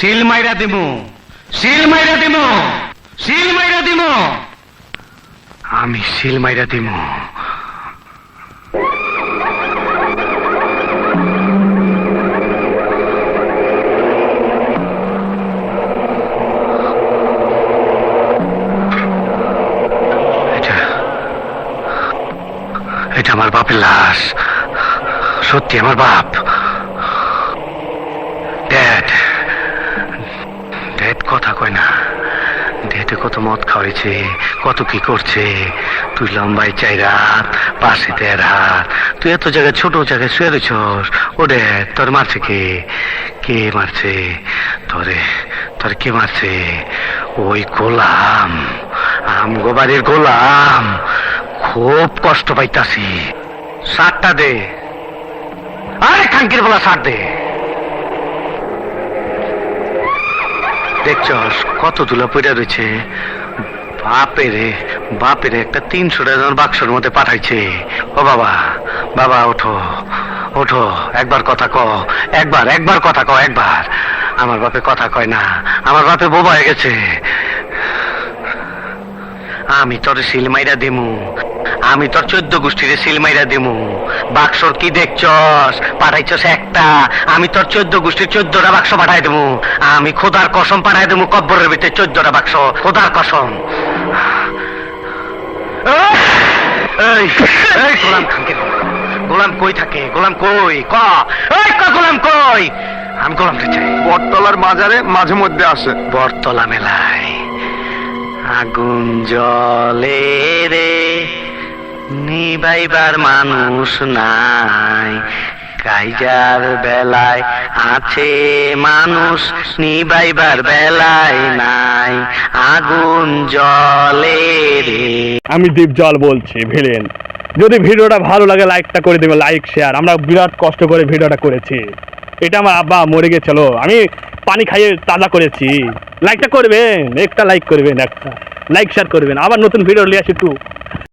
শিল মাইরা দিমু। শিল মাইরা দিমু। শিল মাইরা দিমু। আমি শিল মাইরা এটা এটা আমার বাপের লাশ। সত্যি আমার বাপ। ড্যাড কথা কয় না। ডেটে কত মদ খাওয়াইছে, কত কি করছে। তুই লম্বাই চাই রাত, পাশে দেড় হাত। তুই এত জায়গায়, ছোট জায়গায় শুয়ে রয়েছস ও ড্যাড তোর মারছে কে? কে মারছে? তোরে, তোর কে মারছে? ওই গোলাম, আম গোবারের গোলাম। খুব কষ্ট পাইতাছি। সারটা দে। আরে খাঙ্কির বলা সার দে। দেখছস কত ধুলা পড়ে রয়েছে। বাপেরে বাপেরে একটা তিনশো টাকার বাক্সের মধ্যে পাঠাইছে। ও বাবা বাবা, ওঠো ওঠো, একবার কথা ক একবার একবার কথা ক একবার। আমার বাপে কথা কয় না, আমার বাপে বোবা হয়ে গেছে। আমি তোর সিলমাইরা দিমু আমি তোর চোদ্দ গোষ্ঠীরে সিলমাইরা দিমু। বাক্সর কি দেখছস? পাঠাইছস একটা। আমি তোর চোদ্দ গোষ্ঠীর চোদ্দটা বাক্স পাঠাই দেবো আমি খোদার কসম পাঠাই দেবো কব্বরের ভিতরে চোদ্দটা বাক্স। খোদার কসম। গোলাম খানকে গোলাম কই থাকে? গোলাম কই? ক? গোলাম কই? আমি গোলাম চাই। বটতলার বাজারে মাঝে মধ্যে আসে। বটতলা মেলায় আগুন জলে নিবাইবার মানুষ নাই। কাইজার বেলায় আছে মানুষ, নিবাইবার বেলায় নাই। আগুন জলে আমি দীপ জল বলছি, ভিলেন। যদি ভিডিওটা ভালো লাগে, লাইকটা করে দেবে, লাইক, শেয়ার। আমরা বিরাট কষ্ট করে ভিডিওটা করেছি। এটা আমার আব্বা মরে গেছিল। আমি পানি খাইয়ে তাজা করেছি। লাইকটা করবেন, একটা লাইক করবেন, একটা। লাইক, শেয়ার করবেন। আবার নতুন ভিডিও নিয়ে আসি একটু